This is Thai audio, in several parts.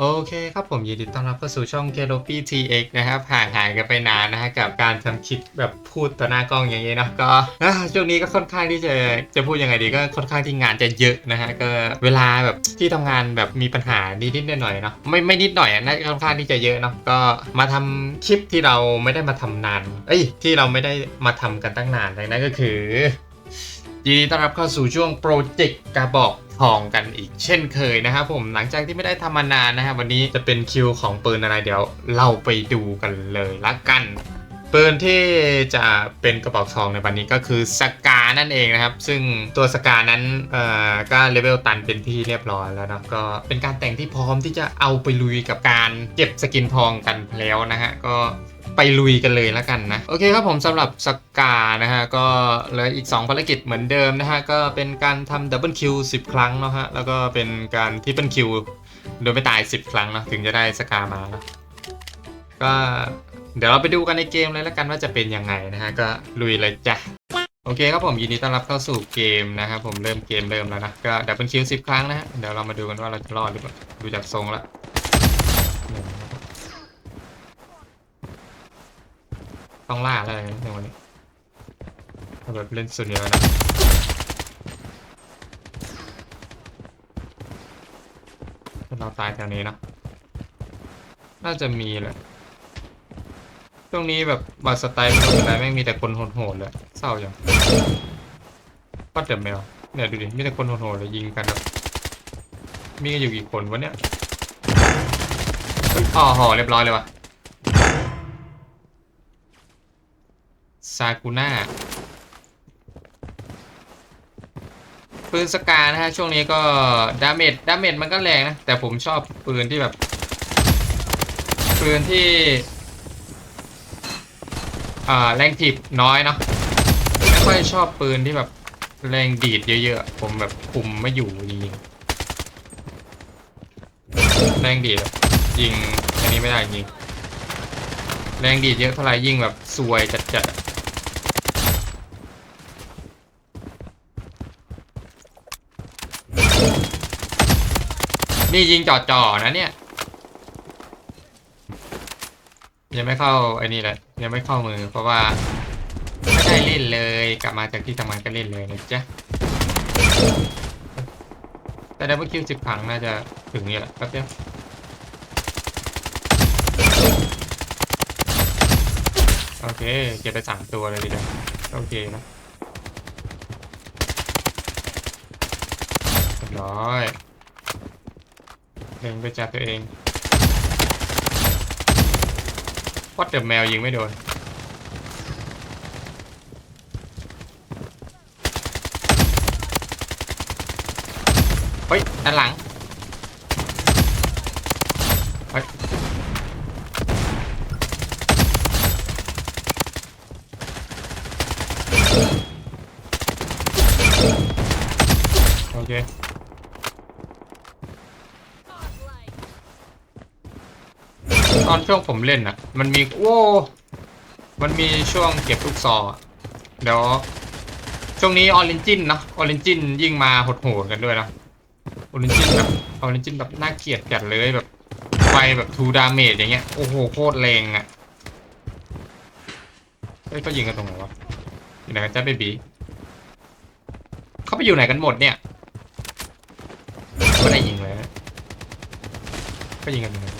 โอเคครับผมยินดีต้อนรับเข้าสู่ช่อง k r o p y TX นะครับห่างหายกันไปนานนะฮะกับการทำคลิปแบบพูดต่อหน้ากล้องอย่างนี้เนะก็ช่วงนี้ก็ค่อนข้างที่จะจะพูดยังไงดีก็ค่อนข้างที่งานจะเยอะนะฮะก็เวลาแบบที่ทำงานแบบมีปัญหานิดๆหน่อยๆเนาะไม่ไม่นิดหน่อยน่าจะค่อนข้างที่จะเยอะเนาะก็มาทำคลิปที่เราไม่ได้มาทำนานเอ้ยที่เราไม่ได้มาทำกันตั้งนานเลยนั่นก็คือยินดีต้อนรับเข้าสู่ช่วงโปรเจกต์กระบอก ทองกันอีกเช่นเคยนะครับผมหลังจากที่ไม่ได้ทำมานานนะครับวันนี้จะเป็นคิวของปืนอะไรเดี๋ยวเราไปดูกันเลยละกัน ปืนที่จะเป็นกระบอกทองในวันนี้ก็คือสกานั่นเองนะครับ ซึ่งตัวสกานั้นเอ่อก็เลเวลตันเป็นที่เรียบร้อยแล้วนะก็เป็นการแต่งที่พร้อมที่จะเอาไปลุยกับการเก็บสกินทองกันแล้วนะฮะก็ไปลุยกันเลยแล้วกันนะ โอเคครับผมสำหรับสกานะฮะ ก็เหลืออีก 2 ภารกิจเหมือนเดิมนะฮะ ก็เป็นการทำดับเบิลคิว10ครั้งเนาะฮะ แล้วก็เป็นการทิปเปิลคิวโดยไม่ตาย 10 ครั้งเนาะถึงจะได้สกามานะก็ เดี๋ยวเราไปดูกันในเกมเลยแล้วกันว่าจะเป็นยังไงนะฮะ ก็ลุยเลยจ้ะ โอเคครับผมยินดีต้อนรับเข้าสู่เกมนะครับผมเริ่มเกมเริ่มแล้วนะ ก็ดับเบิลคิว10ครั้งนะฮะ เดี๋ยวเรามาดูกันว่าเราจะรอดหรือเปล่า ดูจากทรงล้วต้องล่าอะไรในวันนี้แบบเล่นสุดเดียวนะเราตายแถวนี้นะน่าจะมีแหละ ช่วงนี้แบบบัตรสไตล์มันอะไรแม่งมีแต่คนโหดๆเลยเศร้าอย่างก็เดือแมวเนี่ยดูดิมีแต่คนโหดๆเลยยิงกันแบบมีกันอยู่กี่คนวะเนี่ยอ๋อห่อเรียบร้อยเลยวะซากุน่าปืนสกานะฮะช่วงนี้ก็ดาเมจดาเมจมันก็แรงนะ แต่ผมชอบปืนที่แบบ ปืนที่ อ่าแรงถีบน้อยเนาะไม่ค่อยชอบปืนที่แบบแรงดีดเยอะๆ ผมแบบคุมไม่อยู่จริงๆแรงดีดยิงอันนี้ไม่ได้จริงแรงดีดเยอะเท่าไหร่ยิ่งแบบซวยจัดๆนี่ยิงจ่อๆนะเนี่ย ยังไม่เข้าไอ้นี่เลย ยังไม่เข้ามือเพราะว่าไม่ได้เล่นเลยกลับมาจากที่ทำงานก็เล่นเลยนะจ๊ะแต่ดับเบิลคิวสิบครั้งน่าจะถึงนี่แหละแป๊บเดียวโอเคเก็บไปสามตัวเลยดีเดียวโอเคนะเรียบร้อยเล็งไปจับตัวเอง วัดเดอแมวยิงไม่โดน เฮ้ยด้านหลัง เฮ้ย โอเค ตอนช่วงผมเล่นอะมันมีโว้มันมีช่วงเก็บลูกซองอเดี๋ยว ช่วงนี้ออริจินนะออริจินยิ่งมาหดๆกันด้วยนะออริจินแบบออริจินแบบน่าเกลียดจัดเลยแบบไฟแบบทูดาเมจอย่างเงี้ยโอ้โหโคตรแรงอะเฮ้ยเขายิงกันตรงไหนวะอยู่ไหนกันจ้าเบบีเขาไปอยู่ไหนกันหมดเนี่ยไม่ได้ยิงเลยก็ยิงกันตรงไหน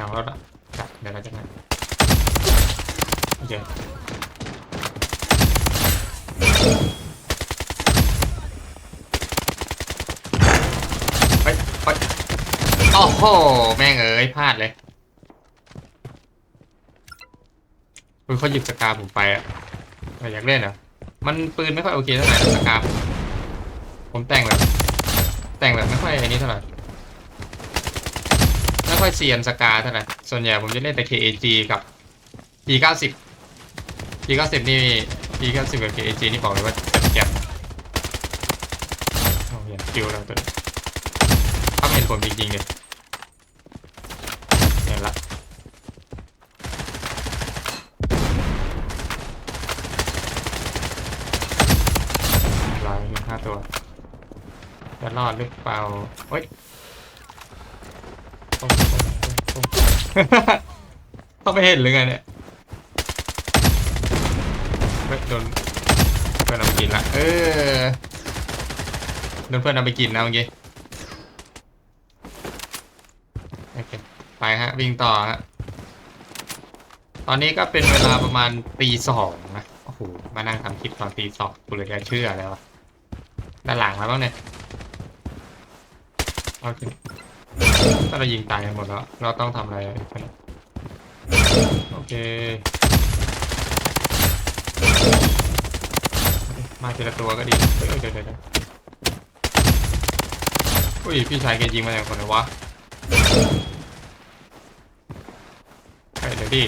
หลังรถอะครับเดี๋ยวเราจะมาโอเคไปไปโอ้โห แม่งเอ้ยพลาดเลยคุณเขาหยิบสกาผมไปอะไม่อยากเล่นเหรอ มันปืนไม่ค่อยโอเคเท่าไหร่นะสกาผมผมแต่งแบบ แต่งแบบไม่ค่อยอันนี้เท่าไหร่ไม่ ค่อยเซียนสกาเท่าไหร่ส่วนใหญ่ผมจะเล่นแต่ KAG กับ P90 P90 นี่ P90 กับ KAG นี่บอกเลยว่าแจ่มโอ้ยคิวแล้วตัวนี้ถ้าเห็นผมจริงๆเนี่ยเห็นละร้อยหนึ่งห้าตัวจะรอดหรือเปล่าเฮ้ยตรงตรงต รงตรงต้องไม่เห็นหรือไงเนี่ยเฮ้ยโดนเพื่อนเอาไปกินละเออโดนเพื่อนเอาไปกินนะเมื่อกี้โอเคไปฮะวิ่งต่อฮะตอนนี้ก็เป็นเวลาประมาณตีสองนะโอ้โหมานั่งทำคลิปตอนตีสองกูเลยจะเชื่อเลยวด้านหลังแล้วบ้างเนี่ยโอเค ถ้าเรายิงตายกันหมดแล้ว เราต้องทำอะไรโอเค มาทีละตัวก็ดีเฮ้ยเดี๋ยวเดี๋ยวเดี๋ยวอุ้ย พี่ชายแกยิงมาจากคนไหนวะเฮ้ยเดี๋ยวดิ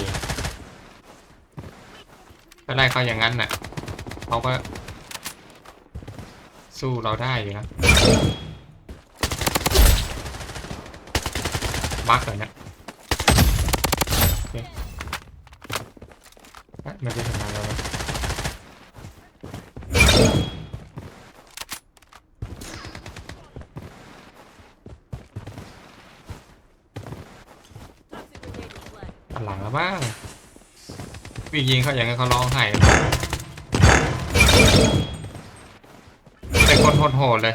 ถ้าได้เขาอย่างนั้นน่ะเขาก็สู้เราได้อยู่นะ บักเลยเนี่ยโอเคเอ๊ะมันจะทำงานเราไหมอันหลังแล้วบ้างวิ่งยิงเขาอย่างนั้นเขาร้องไห้เป็นคนโหดๆเลย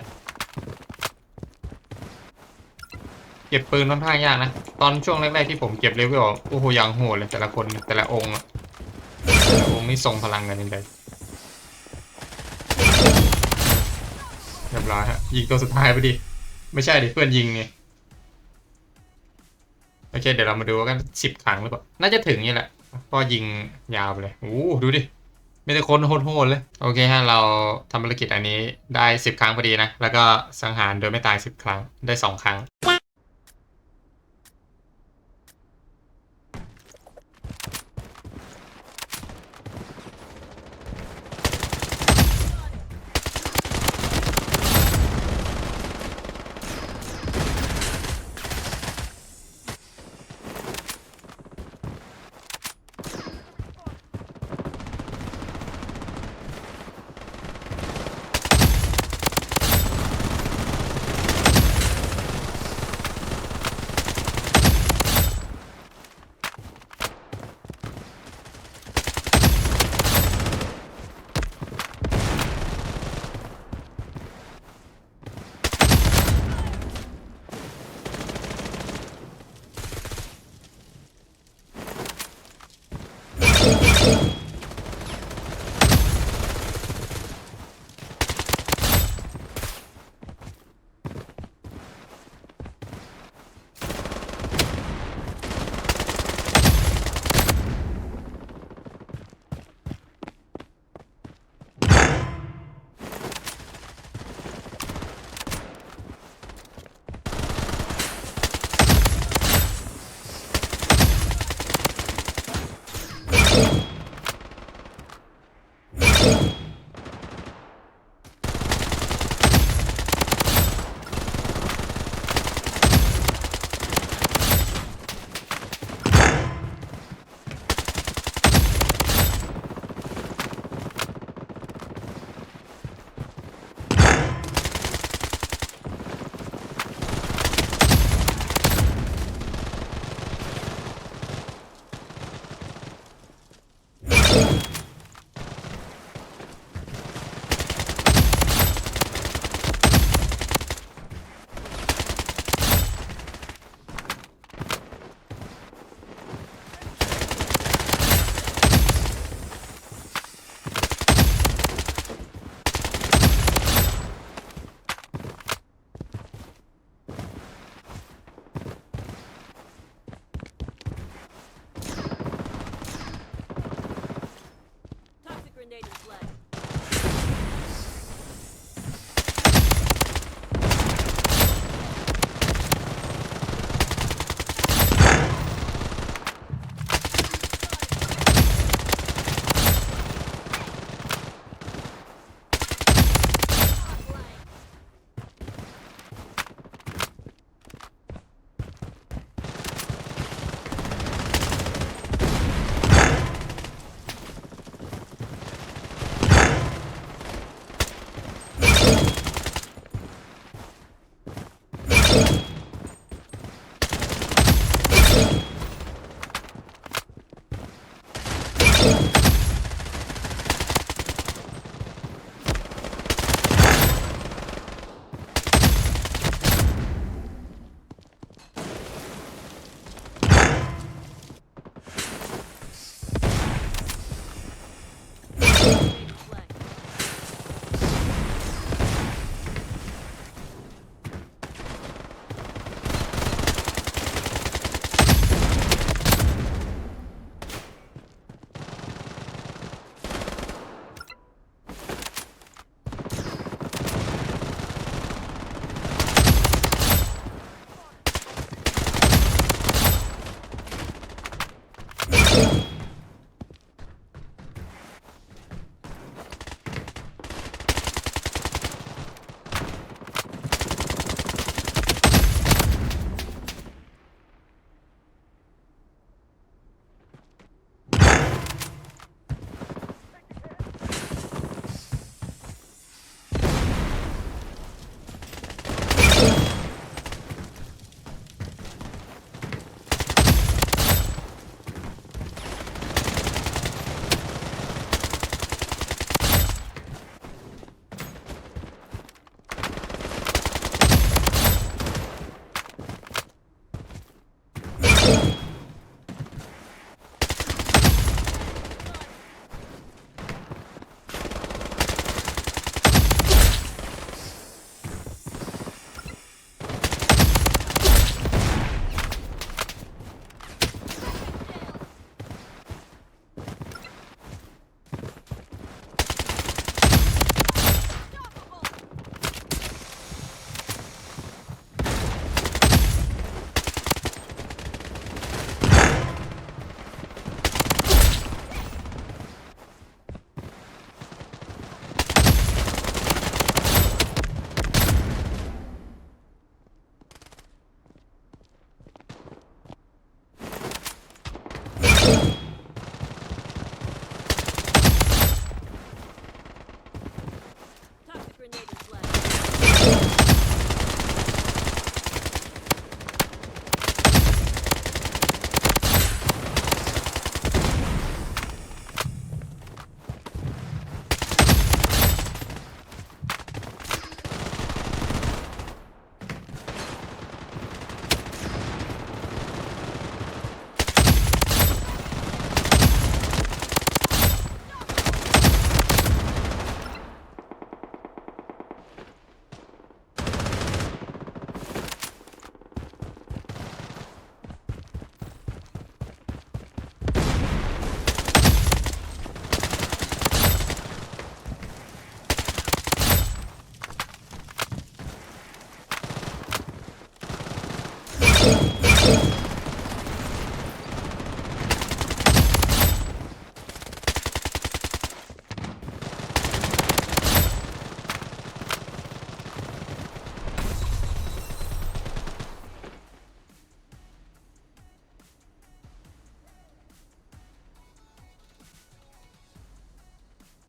เก็บปืนค่อนข้างยากนะ ตอนช่วงแรกๆที่ผมเก็บเลเวลโอ้โหยังโหดเลยแต่ละคนแต่ละองค์อะแต่ละองค์นี่ทรงพลังกันจริงๆเรียบร้อยฮะยิงตัวสุดท้ายไปดิ ไม่ใช่ดิเพื่อนยิงไงโอเคเดี๋ยวเรามาดูกันสิบครั้งหรือเปล่า น่าจะถึงนี่แหละเพอยิงยาวไปเลยโอ้ดูดิไม่แต่คนโหดๆเลย โอเคฮะ เราทำภารกิจอันนี้ได้สิบครั้งพอดีนะ แล้วก็สังหารโดยไม่ตายสิบครั้งได้สองครั้ง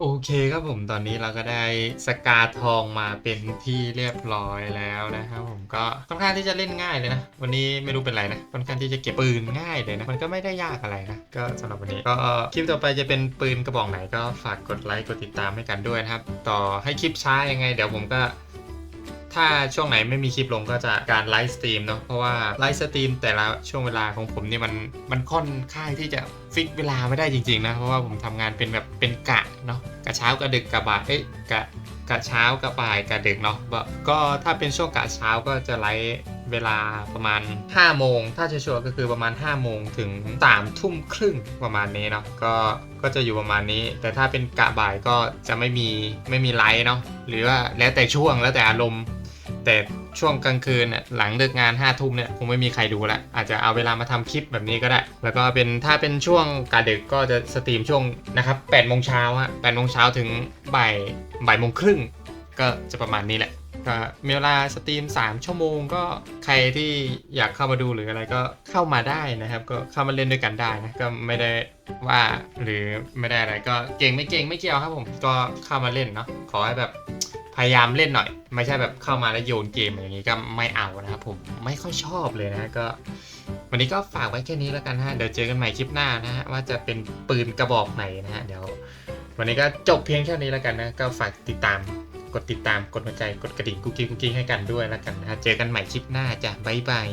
โอเคครับผมตอนนี้เราก็ได้สกาทองมาเป็นที่เรียบร้อยแล้วนะครับผมก็ค่อนข้างที่จะเล่นง่ายเลยนะ วันนี้ไม่รู้เป็นไรนะค่อนข้างที่จะเก็บปืนง่ายเลยนะมันก็ไม่ได้ยากอะไรนะก็สำหรับวันนี้ก็คลิปต่อไปจะเป็นปืนกระบอกไหนก็ฝากกดไลค์กดติดตามให้กันด้วยนะครับ ต่อให้คลิปช้ายังไง เดี๋ยวผมก็ ถ้าช่วงไหนไม่มีคลิปลงก็จะการไลฟ์สตรีมเนาะเพราะว่าไลฟ์สตรีมแต่ละช่วงเวลาของผมนี่มันมันค่อนข้างที่จะฟิกเวลาไม่ได้จริงๆนะเพราะว่าผมทำงานเป็นแบบเป็นกะเนาะกะเช้ากะดึกกะบ่ายเอ้ยกะกะเช้ากะบ่ายกะดึกเนาะก็ก็ถ้าเป็นช่วงกะเช้าก็จะไลฟ์เวลาประมาณ 5 โมง ถ้าชัวร์ๆก็คือประมาณ 5 โมงถึง3ทุ่มครึ่งประมาณนี้เนาะก็ก็จะอยู่ประมาณนี้ แต่ถ้าเป็นกะบ่ายก็จะไม่มีไม่มีไลฟ์เนาะหรือว่าแล้วแต่ช่วงแล้วแต่อารมณ์ แต่ช่วงกลางคืนเนี่ยหลังเลิกงาน5้าทุ่มเนี่ยคงไม่มีใครดูละอาจจะเอาเวลามาทำคลิปแบบนี้ก็ได้ แล้วก็เป็นถ้าเป็นช่วงกาดึกก็จะสตรีมช่วงนะครับ8ปดโมงเช้าฮะแปดโมงเช้าถึงบ่ายบ่ายโมงครึ่งก็จะประมาณนี้แหละก็มีเวลาสตรีม 3 ชั่วโมงก็ใครที่อยากเข้ามาดูหรืออะไรก็เข้ามาได้นะครับ ก็เข้ามาเล่นด้วยกันได้นะก็ไม่ได้ว่าหรือไม่ได้อะไรก็เก่งไม่เก่งไม่เกี่ยวครับผมก็เข้ามาเล่นเนาะขอให้แบบ พยายามเล่นหน่อย ไม่ใช่แบบเข้ามาแล้วโยนเกมอย่างนี้ก็ไม่เอานะครับผมไม่ค่อยชอบเลยนะก็ วันนี้ก็ฝากไว้แค่นี้แล้วกันฮะเดี๋ยวเจอกันใหม่คลิปหน้านะฮะว่าจะเป็นปืนกระบอกไหนนะฮะเดี๋ยว วันนี้ก็จบเพียงแค่นี้แล้วกันนะก็ฝากติดตามกดติดตามกดหัวใจกดกระดิ่งกุ๊กกิ๊กกุ๊กกิ๊กให้กันด้วยแล้วกันนะฮะเจอกันใหม่คลิปหน้าจ้ะบ๊ายบาย